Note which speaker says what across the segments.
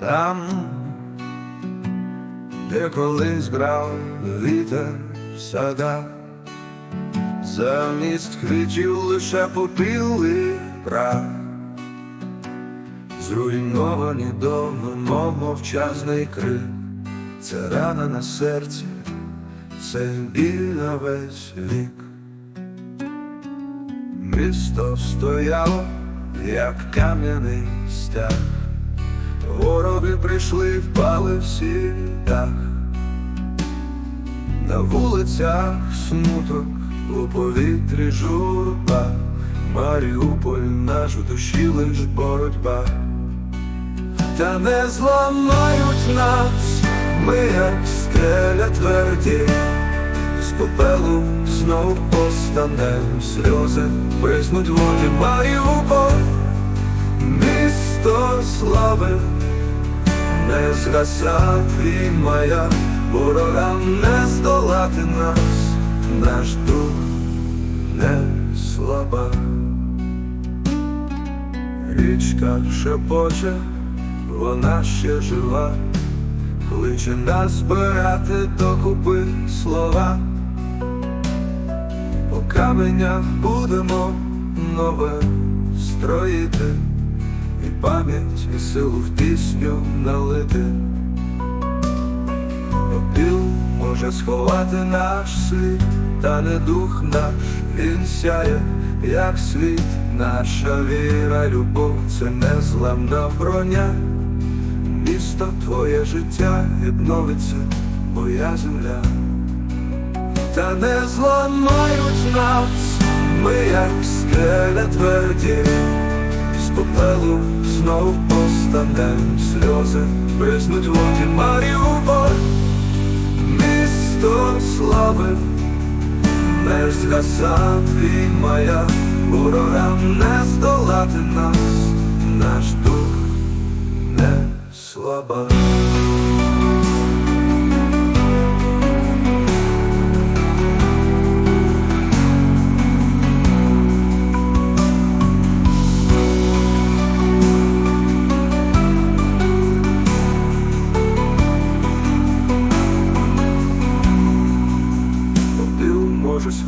Speaker 1: там, де колись грав вітер в садах, замість квітів лише попіли прах, зруйновані доми, мов мовчазний крик, це рана на серці, це біль на весь вік. Місто стояло, як кам'яний стяг. Прийшли, впали всі дах. На вулицях смуток, у повітрі журба, Маріуполь наш в душі лиш боротьба. Та не зламають нас, ми як скеля тверді, з попелу знов постанем сльози, приснуть воді Маріуполь, місто слави, не згаса твій маяк, ворогам не здолати нас, наш дух не слаба. Річка шепоче, вона ще жива, кличе нас збирати докупи слова. По каменях будемо нове строїти, і пам'ять, і силу в пісню налити. Попіл може сховати наш слід, та не дух наш, він сяє, як світ, наша віра, любов це незламна броня. Місто твоє життя відновиться, моя земля. Та не зламають нас, ми як скеля тверді, попелу знов постанем сльози, приснуть воді Маріуполь, місто слави, не згаса твій маяк, ворогам не здолати нас, наш дух не слаба.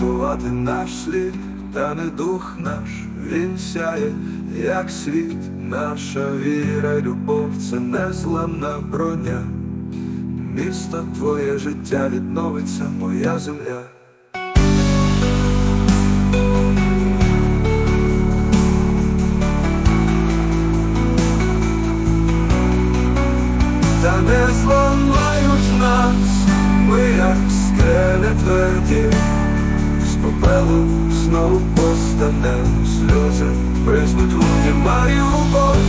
Speaker 1: Може наш слід, та не дух наш, він сяє, як світ, наша віра, й любов це незламна броня. Місто твоє життя відновиться, моя земля. Та не зламають нас, ми як скеля тверді, попелу знов постанем сльози, приснуть воді Маріуполь,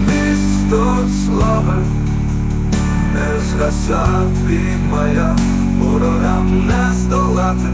Speaker 1: місто слави, не згасав і моя, урорам не здолати